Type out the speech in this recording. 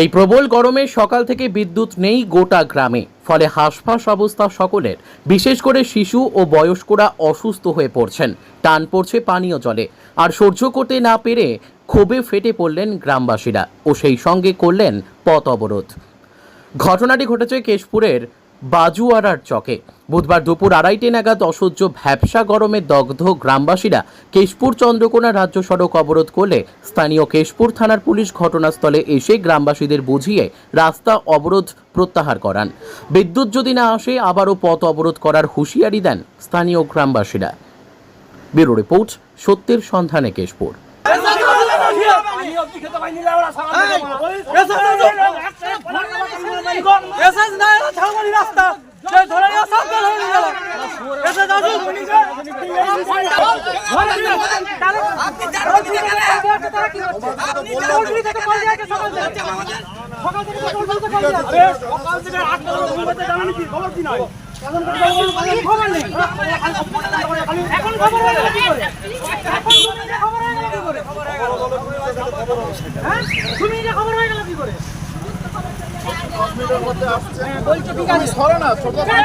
এই প্রবল গরমে সকাল থেকে বিদ্যুৎ নেই গোটা গ্রামে। ফলে হাঁসফাঁস অবস্থা সকলের। বিশেষ করে শিশু ও বয়স্করা অসুস্থ হয়ে পড়ছেন। টান পড়ছে পানীয় জলে। আর সহ্য করতে না পেরে ক্ষোভে ফেটে পড়লেন গ্রামবাসীরা ও সেই সঙ্গে করলেন পথ অবরোধ। ঘটনাটি ঘটেছে কেশপুরের বাজুয়ারার চকে বুধবার দুপুর আড়াইটে নাগাদ অসহ্য ভ্যাবসা গরমে দগ্ধ গ্রামবাসীরা কেশপুর চন্দ্রকোনা রাজ্য সড়ক অবরোধ করলে স্থানীয় কেশপুর থানার পুলিশ ঘটনাস্থলে এসে গ্রামবাসীদের বুঝিয়ে রাস্তা অবরোধ প্রত্যাহার করান বিদ্যুৎ যদি না আসে আবারও পথ অবরোধ করার হুঁশিয়ারি দেন স্থানীয় গ্রামবাসীরা ব্যুরো রিপোর্ট সত্যের সন্ধানে কেশপুর এসেস না এরা ছাগলি রাস্তা। যে ধরে নিয়ে সব দল হয়ে গেল। এসে দাদু সকাল থেকে আটটা ঘুমাতে কি খবর কি নয় এখন খবর নেই এখন খবর হয়ে গেল কি করে? এখন খবর হয়ে? গেল কি করে হ্যাঁ তুমি খবর হয়ে গেল কি করে? সরে না ছোট হ্যাঁ,